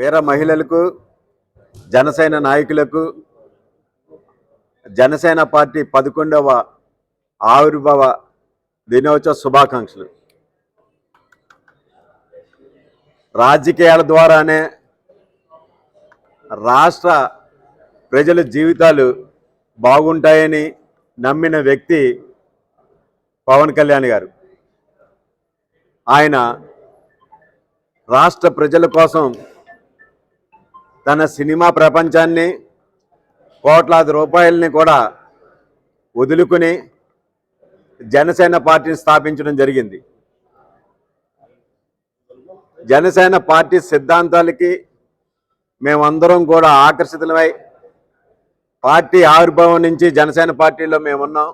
వీర మహిళలకు జనసేన నాయకులకు జనసేన పార్టీ పదకొండవ ఆవిర్భావ దినోత్సవ శుభాకాంక్షలు. రాజకీయాల ద్వారానే రాష్ట్ర ప్రజల జీవితాలు బాగుంటాయని నమ్మిన వ్యక్తి పవన్ కళ్యాణ్ గారు. ఆయన రాష్ట్ర ప్రజల కోసం తన సినిమా ప్రపంచాన్ని కోట్లాది రూపాయలని కూడా వదులుకుని జనసేన పార్టీని స్థాపించడం జరిగింది. జనసేన పార్టీ సిద్ధాంతాలకి మేమందరం కూడా ఆకర్షితులమై పార్టీ ఆవిర్భావం నుంచి జనసేన పార్టీలో మేమున్నాం.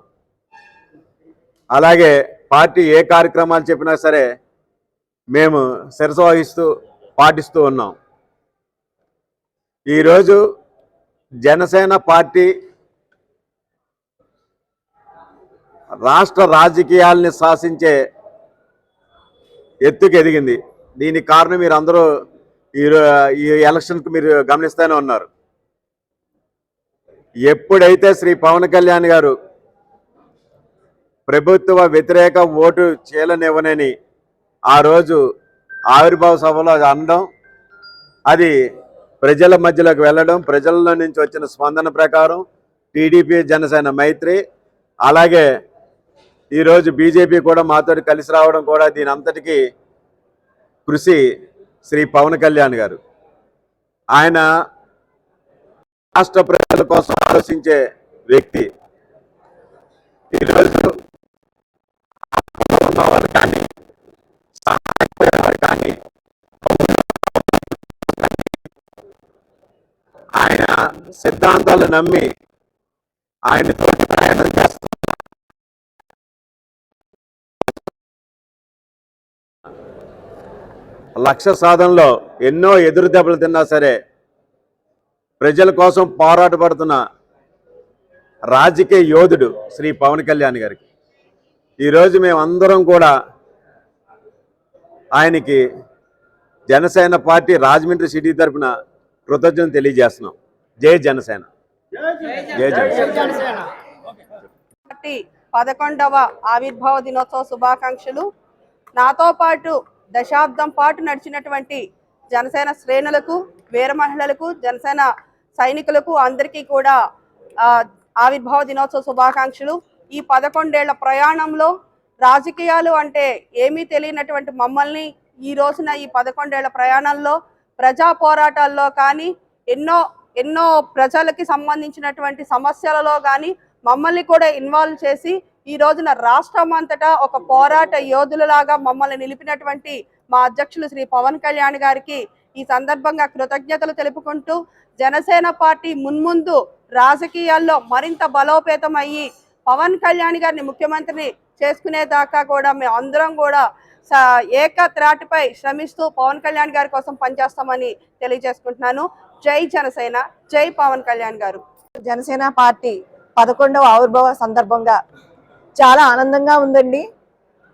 అలాగే పార్టీ ఏ కార్యక్రమాలు చెప్పినా సరే మేము శిరస వహిస్తూ పాటిస్తూ ఉన్నాం. ఈరోజు జనసేన పార్టీ రాష్ట్ర రాజకీయాల్ని శాసించే ఎత్తుకు ఎదిగింది. దీనికి కారణం మీరు అందరూ ఈ ఈ ఎలక్షన్కి మీరు గమనిస్తూనే ఉన్నారు. ఎప్పుడైతే శ్రీ పవన్ కళ్యాణ్ గారు ప్రభుత్వ వ్యతిరేక ఓటు చేయలనివ్వనని ఆ రోజు ఆవిర్భావ సభలో అనడం అది ప్రజల మధ్యలోకి వెళ్ళడం ప్రజల్లో నుంచి వచ్చిన స్పందన ప్రకారం టీడీపీ జనసేన మైత్రి అలాగే ఈరోజు బీజేపీ కూడా మాతో కలిసి రావడం కూడా దీని అంతటికీ కృషి శ్రీ పవన్ కళ్యాణ్ గారు. ఆయన రాష్ట్ర ప్రజల కోసం ఆలోచించే వ్యక్తి. ఈరోజు ఉన్నవారు కానీ ఆయన సిద్ధాంతాలు నమ్మి ఆయనతో ప్రయాణం చేస్తున్నారు లక్ష్య సాధనలో ఎన్నో ఎదురు దెబ్బలు తిన్నా సరే ప్రజల కోసం పోరాటపడుతున్న రాజకీయ యోధుడు శ్రీ పవన్ కళ్యాణ్ గారికి. ఈరోజు మేమందరం కూడా ఆయనకి జనసేన పార్టీ రాజమండ్రి సిటీ తరఫున కృతజ్ఞత తెలియజేస్తున్నాం. జై జనసేన. జై జనసేన. పదకొండవ ఆవిర్భావ దినోత్సవ శుభాకాంక్షలు. నాతో పాటు దశాబ్దం పాటు నడిచినటువంటి జనసేన శ్రేణులకు వీర మహిళలకు జనసేన సైనికులకు అందరికీ కూడా ఆవిర్భావ దినోత్సవ శుభాకాంక్షలు. ఈ పదకొండేళ్ళ ప్రయాణంలో రాజకీయాలు అంటే ఏమీ తెలియనటువంటి మమ్మల్ని ఈ రోజున ఈ పదకొండేళ్ళ ప్రయాణంలో ప్రజా పోరాటాల్లో కానీ ఎన్నో ఎన్నో ప్రజలకి సంబంధించినటువంటి సమస్యలలో కానీ మమ్మల్ని కూడా ఇన్వాల్వ్ చేసి ఈ రోజున రాష్ట్రం అంతటా ఒక పోరాట యోధులలాగా మమ్మల్ని నిలిపినటువంటి మా అధ్యక్షులు శ్రీ పవన్ కళ్యాణ్ గారికి ఈ సందర్భంగా కృతజ్ఞతలు తెలుపుకుంటూ జనసేన పార్టీ మున్ముందు రాజకీయాల్లో మరింత బలోపేతం అయ్యి పవన్ కళ్యాణ్ గారిని ముఖ్యమంత్రిని చేసుకునేదాకా కూడా మేము అందరం కూడా ఏక త్రాటిపై శ్రమిస్తూ పవన్ కళ్యాణ్ గారి కోసం పనిచేస్తామని తెలియజేసుకుంటున్నాను. జై జనసేన జై పవన్ కళ్యాణ్ గారు. జనసేన పార్టీ పదకొండవ ఆవిర్భావ సందర్భంగా చాలా ఆనందంగా ఉందండి.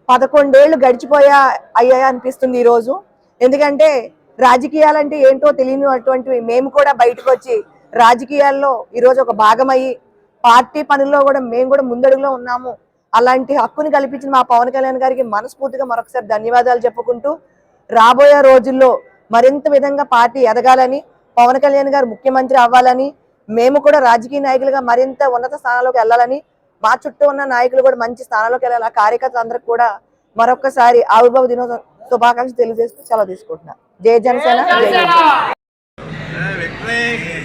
పదకొండేళ్ళు గడిచిపోయా అయ్యాయి అనిపిస్తుంది ఈరోజు. ఎందుకంటే రాజకీయాలంటే ఏంటో తెలియనటువంటి మేము కూడా బయటకు వచ్చి రాజకీయాల్లో ఈరోజు ఒక భాగమయ్యి పార్టీ పనుల్లో కూడా మేము కూడా ముందడుగులో ఉన్నాము. అలాంటి హక్కుని కల్పించిన మా పవన్ కళ్యాణ్ గారికి మనస్ఫూర్తిగా మరొకసారి ధన్యవాదాలు చెప్పుకుంటూ రాబోయే రోజుల్లో మరింత విధంగా పార్టీ ఎదగాలని పవన్ కళ్యాణ్ గారు ముఖ్యమంత్రి అవ్వాలని మేము కూడా రాజకీయ నాయకులుగా మరింత ఉన్నత స్థానాల్లోకి వెళ్ళాలని మా చుట్టూ ఉన్న నాయకులు కూడా మంచి స్థానాల్లోకి వెళ్ళాలి ఆ కార్యకర్తలందరికీ కూడా మరొకసారి ఆవిర్భావ దినోత్సవ శుభాకాంక్షలు తెలియజేస్తూ సెలవు తీసుకుంటున్నా. జయ జనసేన జై